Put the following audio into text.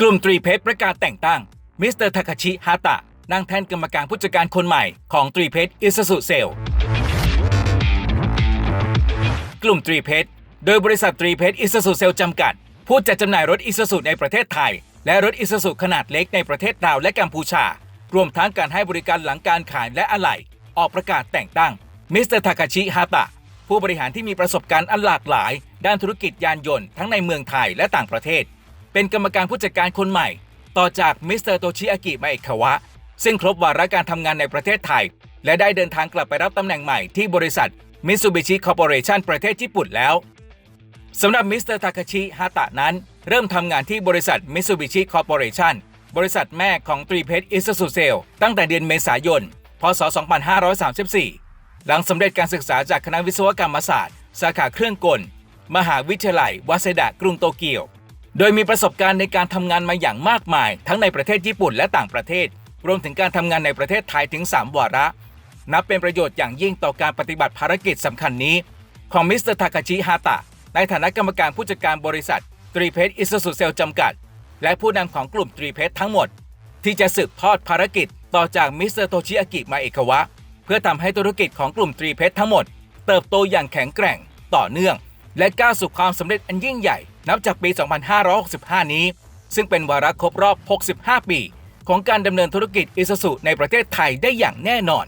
กลุ่มตรีเพชรประกาศแต่งตั้งมิสเตอร์ทาคาชิฮาตะนั่งแทนกรรมการผู้จัดการคนใหม่ของตรีเพชรอิสสุเซลกลุ่มตรีเพชรโดยบริษัทตรีเพชรอิสสุเซลจำกัด ผู้จัดจำหน่ายรถอิสสุในประเทศไทย และรถอิสสุขนาดเล็กในประเทศลาวและกัมพูชา รวมทั้งการให้บริการหลังการขายและอะไหล่ออกประกาศแต่งตั้งมิสเตอร์ทาคาชิฮาตะผู้บริหารที่มีประสบการณ์อันหลากหลาย ด้านธุรกิจยานยนต์ทั้งในเมืองไทยและต่างประเทศ เป็นกรรมการผู้จัดการคนใหม่ ต่อจากมิสเตอร์โตชิอากิมาเอะคาวะ ซึ่งครบวาระการทำงานในประเทศไทย และได้เดินทางกลับไปรับตำแหน่งใหม่ที่บริษัทมิ t ซูบิชิคอร์ปอเรชันประเทศญี่ปุ่นแล้วสำหรับมิสเตอร์ทาคาชิฮาตะนั้น เริ่มทำงานที่บริษัทมิ t ซูบิชิคอร์ปอเรชันบริษัทแม่ของตรีเพชรอิสสุเซลตั้งแต่เดือนเมษายน พศ 2534 หลังสำเร็จการศึกษาจากคณะวิศวกรรมศาสตร์ สาขาเครื่องกล มหาวิทยาลัยวาเซดะกรุงโตเกียว โดยมีประสบการณ์ในการทำงานมาอย่างมากมาย ทั้งในประเทศญี่ปุ่นและต่างประเทศ รวมถึงการทำงานในประเทศไทยถึง 3 วาระ นับเป็นประโยชน์อย่างยิ่งต่อการปฏิบัติภารกิจสำคัญนี้ ของมิสเตอร์ทาคาชิฮาตะ ในฐานะกรรมการผู้จัดการบริษัทตรีเพชรอิสสุเซลจำกัด และผู้นำของกลุ่มตรีเพชรทั้งหมด ที่จะสืบทอดภารกิจต่อจากมิสเตอร์โตชิอากิมาเอกวะ เพื่อทำให้ธุรกิจของกลุ่มตรีเพชรทั้งหมด เติบโตอย่างแข็งแกร่ง ต่อเนื่อง และก้าวสู่ความสำเร็จอันยิ่งใหญ่ นับจากปี 2565 นี้ ซึ่งเป็นวาระครบรอบ 65 ปี ของการดำเนินธุรกิจอิสสุในประเทศไทยได้อย่างแน่นอน